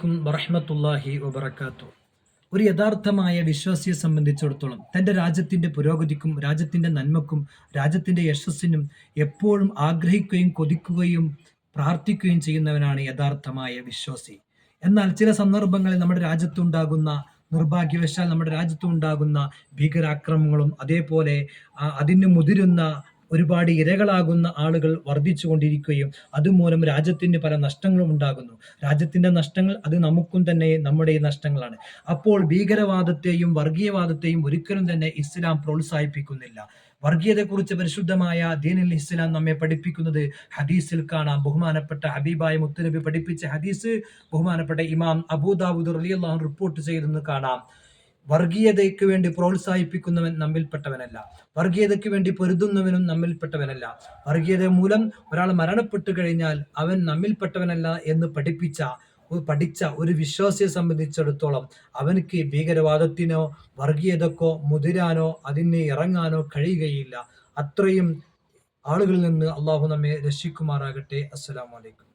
അലൈക്കും വറഹമത്തല്ലാഹി വബർക്കാത്തു ഒരു യഥാർത്ഥമായ വിശ്വാസിയെ സംബന്ധിച്ചിടത്തോളം തന്റെ രാജ്യത്തിന്റെ പുരോഗതിക്കും രാജ്യത്തിന്റെ നന്മക്കും രാജ്യത്തിന്റെ യശസ്സിനും എപ്പോഴും ആഗ്രഹിക്കുകയും കൊതിക്കുകയും പ്രാർത്ഥിക്കുകയും ചെയ്യുന്നവനാണ് യഥാർത്ഥമായ വിശ്വാസി. എന്നാൽ ചില സന്ദർഭങ്ങളിൽ നമ്മുടെ രാജ്യത്തുണ്ടാകുന്ന നിർഭാഗ്യവശാൽ നമ്മുടെ രാജ്യത്തുണ്ടാകുന്ന ഭീകരാക്രമങ്ങളും അതേപോലെ അതിന് മുതിരുന്ന ഒരുപാട് ഇരകളാകുന്ന ആളുകൾ വർദ്ധിച്ചുകൊണ്ടിരിക്കുകയും അതുമൂലം രാജ്യത്തിന് പല നഷ്ടങ്ങളും ഉണ്ടാകുന്നു. രാജ്യത്തിന്റെ നഷ്ടങ്ങൾ അത് നമുക്കും തന്നെ നമ്മുടെ നഷ്ടങ്ങളാണ്. അപ്പോൾ ഭീകരവാദത്തെയും വർഗീയവാദത്തെയും ഒരിക്കലും തന്നെ ഇസ്ലാം പ്രോത്സാഹിപ്പിക്കുന്നില്ല. വർഗീയതയെക്കുറിച്ച് പരിശുദ്ധമായ ദീനിൽ ഇസ്ലാം നമ്മെ പഠിപ്പിക്കുന്നത് ഹദീസിൽ കാണാം. ബഹുമാനപ്പെട്ട ഹബീബായ മുത്തലബി പഠിപ്പിച്ച ഹദീസ് ബഹുമാനപ്പെട്ട ഇമാം അബൂദാബുദ് റളിയല്ലാഹു റിപ്പോർട്ട് ചെയ്തെന്ന് കാണാം. വർഗീയതയ്ക്ക് വേണ്ടി പ്രോത്സാഹിപ്പിക്കുന്നവൻ നമ്മിൽപ്പെട്ടവനല്ല. വർഗീയതയ്ക്ക് വേണ്ടി പൊരുതുന്നവനും നമ്മിൽപ്പെട്ടവനല്ല. വർഗീയത മൂലം ഒരാൾ മരണപ്പെട്ടു കഴിഞ്ഞാൽ അവൻ നമ്മിൽപ്പെട്ടവനല്ല എന്ന് പഠിപ്പിച്ച പഠിച്ച ഒരു വിശ്വാസിയെ സംബന്ധിച്ചിടത്തോളം അവനക്ക് ഭീകരവാദത്തിനോ വർഗീയതക്കോ മുതിരാനോ അതിനെ ഇറങ്ങാനോ കഴിയുകയില്ല. അത്രയും ആളുകളിൽ നിന്ന് അള്ളാഹു നമ്മെ രക്ഷിക്കുമാറാകട്ടെ. അസ്സലാമു അലൈക്കും.